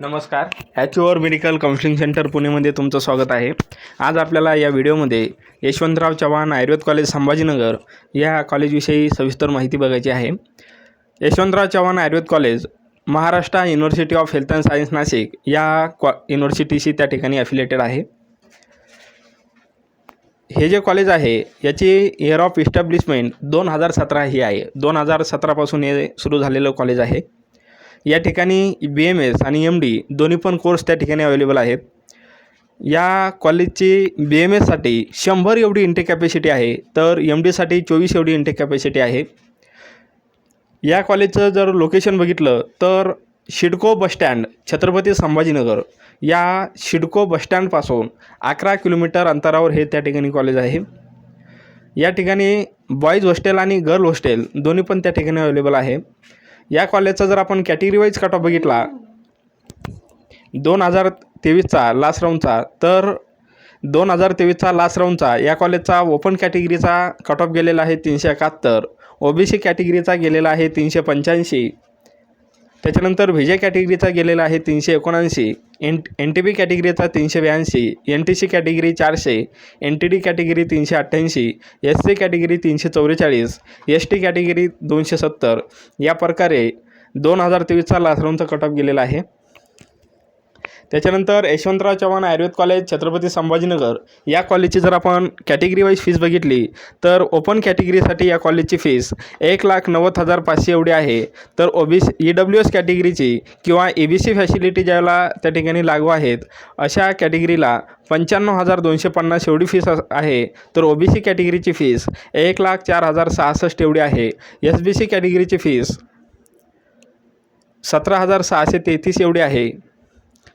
नमस्कार. ॲच्युअर medical counselling centre पुणेमध्ये तुमचं स्वागत आहे. आज आपल्याला या व्हिडिओमध्ये यशवंतराव चव्हाण आयुर्वेद कॉलेज संभाजीनगर या कॉलेजविषयी सविस्तर माहिती बघायची आहे. Yashwantrao Chavan Ayurved college Maharashtra university of health and science Nashik या कॉ युनिव्हर्सिटीशी त्या ठिकाणी अफिलेटेड आहे. हे जे कॉलेज आहे याची इयर ऑफ इस्टॅब्लिशमेंट दोन हजार सतरा ही आहे. दोन हजार सतरापासून हे सुरू झालेलं कॉलेज आहे. या ठिकाणी बी एम एस आणि एम डी दोन्ही पण कोर्स त्या ठिकाणी अवेलेबल आहेत. या कॉलेजची बी एम एससाठी शंभर एवढी इंटेक कॅपॅसिटी आहे तर एम डीसाठी चोवीस एवढी इंटेक कॅपॅसिटी आहे. या कॉलेजचं जर लोकेशन बघितलं तर शिडको बसस्टँड छत्रपती संभाजीनगर या शिडको बसस्टँडपासून अकरा किलोमीटर अंतरावर हे त्या ठिकाणी कॉलेज आहे. या ठिकाणी बॉईज हॉस्टेल आणि गर्ल हॉस्टेल दोन्ही पण त्या ठिकाणी अवेलेबल आहे. या कॉलेजचा जर आपण कॅटेगरी वाईज कट ऑफ बघितला दोन हजार तेवीसचा लास्ट राऊंडचा तर दोन हजार तेवीसचा लास्ट राऊंडचा या कॉलेजचा ओपन कॅटेगरीचा कट ऑफ गेलेला आहे तीनशे एकाहत्तर ओ बी सी कॅटेगरीचा गेलेला आहे तीनशे पंच्याऐंशी. त्याच्यानंतर व्हिजे कॅटेगरीचा गेलेला आहे तीनशे एकोणऐंशी एन एन टी बी कॅटेगरीचा तीनशे ब्याऐंशी एन टी सी कॅटेगरी चारशे एन टी डी कॅटेगरी तीनशे अठ्ठ्याऐंशी एस सी कॅटेगरी तीनशे चौवेचाळीस एस टी कॅटेगरी दोनशे सत्तर. या प्रकारे दोन हजार तेवीसचा लास्ट राऊंडचा कट ऑफ गेलेला आहे. त्याच्यानंतर यशवंतराव चव्हाण आयुर्वेद कॉलेज छत्रपती संभाजीनगर. या कॉलेजची जर आपण कॅटेगरी वाईज फीस बघितली तर ओपन कॅटेगरीसाठी या कॉलेजची फीस एक लाख नव्वद हजार पाचशे एवढी आहे. तर O B C E W S कॅटेगरीची किंवा ए बी सी फॅसिलिटी ज्याला त्या ठिकाणी लागू आहेत अशा कॅटेगरीला पंच्याण्णव हजार दोनशे पन्नास एवढी फीस अस- आहे. तर ओ बी सी कॅटेगरीची फीस एक लाख चार हजार सहासष्ट एवढी आहे. एस बी सी कॅटेगरीची फीस सतरा हजार सहाशे तेहतीस एवढी आहे.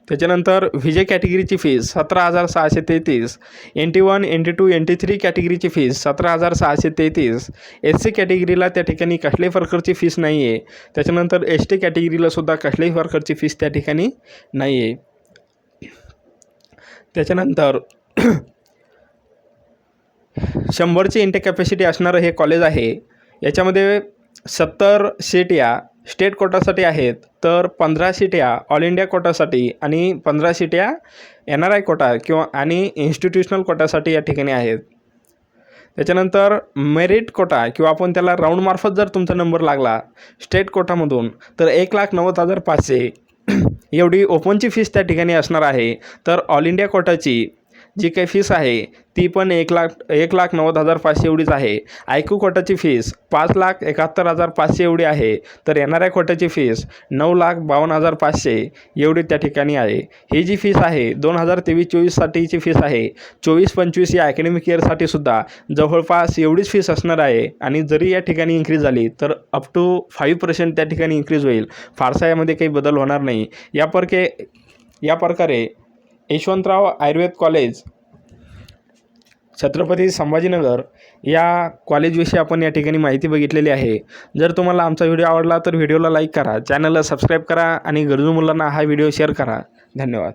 त्याच्यानंतर व्हिजे कॅटेगरीची फीज सतरा हजार सहाशे तेहतीस. N T one N T two N T three कॅटेगरीची fees सतरा हजार सहाशे तेहतीस. एस सी कॅटेगरीला त्या ठिकाणी कसल्याही प्रकारची फीस नाही आहे त्याच्यानंतर एस टी कॅटेगरीलासुद्धा कसल्याही प्रकारची फीस त्या ठिकाणी नाही आहे त्याच्यानंतर शंभरची इंटे कॅपॅसिटी असणारं हे कॉलेज आहे. याच्यामध्ये सत्तर सीट या. स्टेट कोटासाठी आहेत तर पंधरा सीट्या ऑल इंडिया कोटासाठी आणि पंधरा सीट्या एन आर आय कोटा किंवा आणि इन्स्टिट्यूशनल कोटासाठी या ठिकाणी आहेत. त्याच्यानंतर मेरिट कोटा किंवा आपण त्याला राऊंडमार्फत जर तुमचा नंबर लागला स्टेट कोटामधून तर एक लाख नव्वद हजार पाचशे एवढी ओपनची फीस त्या ठिकाणी असणार आहे. तर ऑल इंडिया कोटाची जी काही फीस आहे ती पण एक लाख एक लाख नव्वद हजार पाचशे एवढीच आहे. आयकू कोटाची फीस पाच लाख एकाहत्तर हजार पाचशे एवढी आहे. तर एन आर आय कोटाची फीस नऊ लाख बावन्न हजार पाचशे एवढी त्या ठिकाणी आहे. ही जी फीस आहे दोन हजार तेवीस चोवीससाठीची फीस आहे. चोवीस पंचवीस या अकॅडमिक इयरसाठी सुद्धा जवळपास एवढीच फीस असणार आहे. आणि जरी या ठिकाणी इन्क्रीज झाली तर अप टू फाईव्ह पर्सेंट त्या ठिकाणी इन्क्रीज होईल. फारसा यामध्ये काही बदल होणार नाही. या परके या प्रकारे यशवंतराव आयुर्वेद कॉलेज छत्रपती संभाजीनगर या कॉलेजविषयी आपण या ठिकाणी माहिती बघितलेली आहे. जर तुम्हाला आमचा व्हिडिओ आवडला तर व्हिडिओला लाईक करा चॅनलला सबस्क्राईब करा आणि गरजू मुलांना हा व्हिडिओ शेअर करा. धन्यवाद.